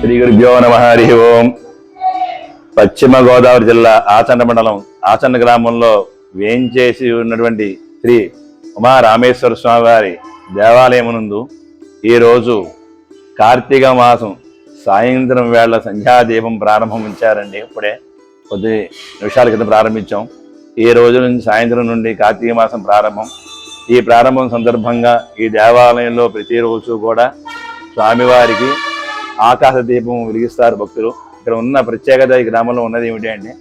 శ్రీ గురుభ్యో నమ హరి ఓం. పశ్చిమ గోదావరి జిల్లా ఆచండ మండలం ఆచండ గ్రామంలో వేయించేసి ఉన్నటువంటి శ్రీ ఉమా రామేశ్వర స్వామి వారి దేవాలయమునందు ఈరోజు కార్తీక మాసం సాయంత్రం వేళ సంధ్యాదీపం ప్రారంభించారండి ఇప్పుడే కొద్ది నిమిషాల క్రితం ప్రారంభించాం. ఈ రోజు నుంచి సాయంత్రం నుండి కార్తీక మాసం ప్రారంభం. ఈ ప్రారంభం సందర్భంగా ఈ దేవాలయంలో ప్రతిరోజు కూడా స్వామివారికి ఆకాశ దీపం వెలిగిస్తారు భక్తులు. ఇక్కడ ఉన్న ప్రత్యేకత ఈ గ్రామంలో ఉన్నది ఏమిటి అంటే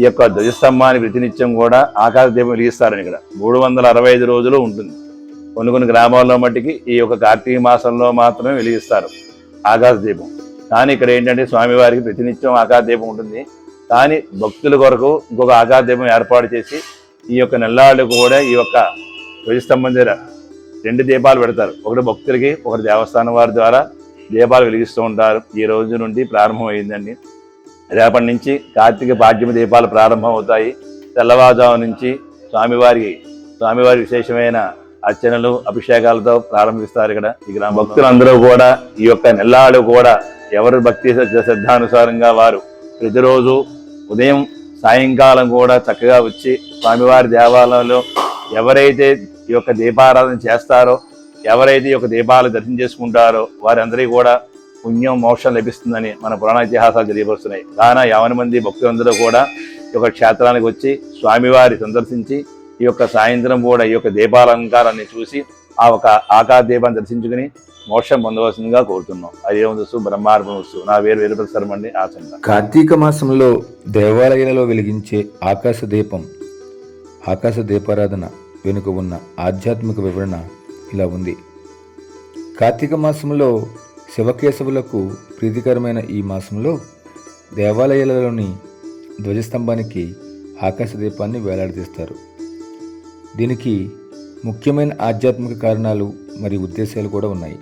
ఈ యొక్క ధ్వజస్తంభాన్ని ప్రతినిత్యం కూడా ఆకాశ దీపం వెలిగిస్తారని ఇక్కడ. మూడు వందల అరవై ఐదు రోజులు ఉంటుంది. కొన్ని కొన్ని గ్రామాల్లో మట్టికి ఈ యొక్క కార్తీక మాసంలో మాత్రమే వెలిగిస్తారు ఆకాశ దీపం. కానీ ఇక్కడ ఏంటంటే స్వామివారికి ప్రతినిత్యం ఆకాశ దీపం ఉంటుంది. కానీ భక్తుల కొరకు ఇంకొక ఆకాశ దీపం ఏర్పాటు చేసి ఈ యొక్క నెల్లాళ్ళు కూడా ఈ యొక్క ధ్వజస్తంభం దగ్గర రెండు దీపాలు పెడతారు. ఒకటి భక్తులకి ఒకటి దేవస్థానం వారి ద్వారా దీపాలు వెలిగిస్తూ ఉంటారు. ఈ రోజు నుండి ప్రారంభం అయిందండి రేపటి నుంచి కార్తీక పాడ్యమ దీపాలు ప్రారంభం అవుతాయి తెల్లవారుజాము నుంచి స్వామివారి స్వామివారి విశేషమైన అర్చనలు అభిషేకాలతో ప్రారంభిస్తారు ఇక్కడ ఈ గ్రామ భక్తులందరూ కూడా ఈ యొక్క నెల్లాడు కూడా ఎవరు భక్తి శ్రద్ధ- శ్రద్ధానుసారంగా వారు ప్రతిరోజు ఉదయం సాయంకాలం కూడా చక్కగా వచ్చి స్వామివారి దేవాలయంలో ఎవరైతే ఈ యొక్క దీపారాధన చేస్తారో ఎవరైతే ఈ యొక్క దీపాలు దర్శనం చేసుకుంటారో వారందరికీ కూడా పుణ్యం మోక్షం లభిస్తుందని మన పురాణ ఇతిహాసాలు తెలియపరుస్తున్నాయి. కాన యావన మంది భక్తులందరూ కూడా ఈ యొక్క క్షేత్రానికి వచ్చి స్వామివారి సందర్శించి ఈ యొక్క సాయంత్రం కూడా ఈ యొక్క దీపాలంకారాన్ని చూసి ఆ ఒక ఆకాశ దీపాన్ని దర్శించుకుని మోక్షం పొందవలసిందిగా కోరుతున్నాం. అదే వస్తు బ్రహ్మార్పణ వస్తు నా వేరు వీరప్రసారం అండి ఆచండ. కార్తీక మాసంలో దేవాలయాలలో వెలిగించే ఆకాశ దీపం ఆకాశ దీపారాధన వెనుక ఉన్న ఆధ్యాత్మిక వివరణ ఇలా ఉంది. కార్తీక మాసంలో శివకేశవులకు ప్రీతికరమైన ఈ మాసంలో దేవాలయాలలోని ధ్వజస్తంభానికి ఆకాశ దీపాన్ని వేలాడదీస్తారు. దీనికి ముఖ్యమైన ఆధ్యాత్మిక కారణాలు మరియు ఉద్దేశాలు కూడా ఉన్నాయి.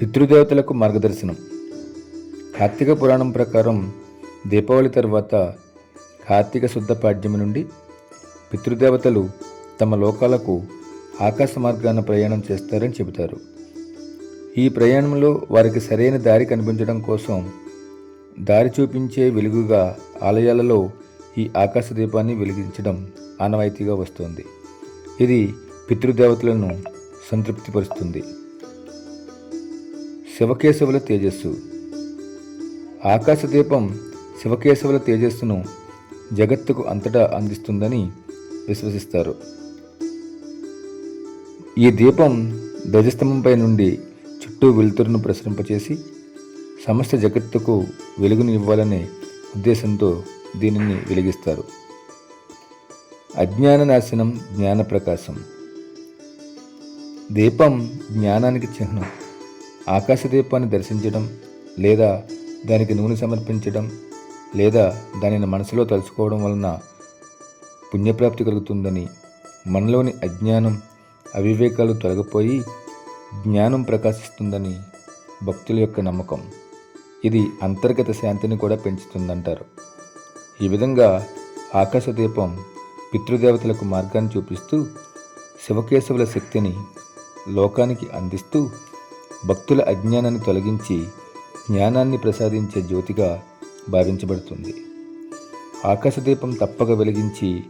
పితృదేవతలకు మార్గదర్శనం. కార్తీక పురాణం ప్రకారం దీపావళి తర్వాత కార్తీక శుద్ధ పాడ్యమి నుండి పితృదేవతలు తమ లోకాలకు ఆకాశ మార్గాన ప్రయాణం చేస్తారని చెబుతారు. ఈ ప్రయాణంలో వారికి సరైన దారి కనిపించడం కోసం దారి చూపించే వెలుగుగా ఆలయాలలో ఈ ఆకాశ దీపాన్ని వెలిగించడం ఆనవాయితీగా వస్తుంది. ఇది పితృదేవతలను సంతృప్తిపరుస్తుంది. శివకేశవుల తేజస్సు. ఆకాశ దీపం శివకేశవుల తేజస్సును జగత్తుకు అంతటా అందిస్తుందని విశ్వసిస్తారు. ఈ దీపం ధ్వజస్తంభంపై నుండి చుట్టూ వెలుతురును ప్రసరింపచేసి సమస్త జగత్తుకు వెలుగును ఇవ్వాలనే ఉద్దేశంతో దీనిని వెలిగిస్తారు. అజ్ఞాన నాశనం జ్ఞాన ప్రకాశం దీపం జ్ఞానానికి చిహ్నం. ఆకాశ దీపాన్ని దర్శించడం లేదా దానికి నూనె సమర్పించడం లేదా దానిని మనసులో తలుచుకోవడం వలన పుణ్యప్రాప్తి కలుగుతుందని మనలోని అజ్ఞానం అవివేకాలు తొలగిపోయి జ్ఞానం ప్రకాశిస్తుందని భక్తుల యొక్క నమ్మకం. ఇది అంతర్గత శాంతిని కూడా పెంచుతుందంటారు. ఈ విధంగా ఆకాశ దీపం పితృదేవతలకు మార్గాన్ని చూపిస్తూ శివకేశవుల శక్తిని లోకానికి అందిస్తూ భక్తుల అజ్ఞానాన్ని తొలగించి జ్ఞానాన్ని ప్రసాదించే జ్యోతిగా భావించబడుతుంది. ఆకాశదీపం తప్పక వెలిగించి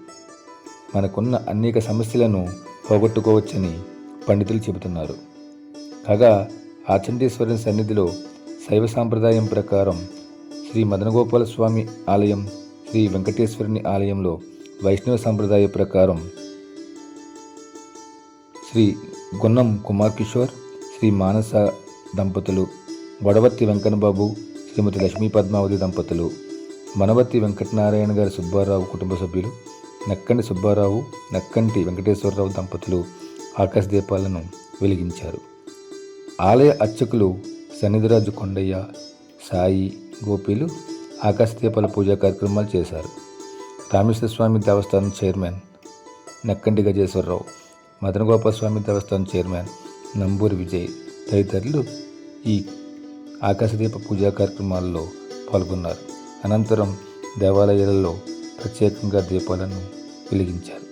మనకున్న అనేక సమస్యలను పోగొట్టుకోవచ్చని పండితులు చెబుతున్నారు. కాగా ఆచండేశ్వరుని సన్నిధిలో శైవ సాంప్రదాయం ప్రకారం శ్రీ మదనగోపాల స్వామి ఆలయం శ్రీ వెంకటేశ్వరుని ఆలయంలో వైష్ణవ సాంప్రదాయ ప్రకారం శ్రీ గున్నం కుమార్ కిషోర్ శ్రీ మానస దంపతులు వడవత్తి వెంకన్నబాబు శ్రీమతి లక్ష్మీ పద్మావతి దంపతులు మనవర్తి వెంకటనారాయణ గారి సుబ్బారావు కుటుంబ సభ్యులు నక్కంటి సుబ్బారావు నక్కంటి వెంకటేశ్వరరావు దంపతులు ఆకాశ దీపాలను వెలిగించారు. ఆలయ అర్చకులు సన్నిధిరాజు కొండయ్య సాయి గోపీలు ఆకాశ దీపాల పూజా కార్యక్రమాలు చేశారు. రామేశ్వర స్వామి దేవస్థానం చైర్మన్ నక్కంటి గజేశ్వరరావు మదనగోపాల స్వామి దేవస్థానం చైర్మన్ నంబూరి విజయ్ తదితరులు ఈ ఆకాశదీప పూజా కార్యక్రమాల్లో పాల్గొన్నారు. అనంతరం దేవాలయాలలో ప్రత్యేకంగా దీపాలను వెలిగించారు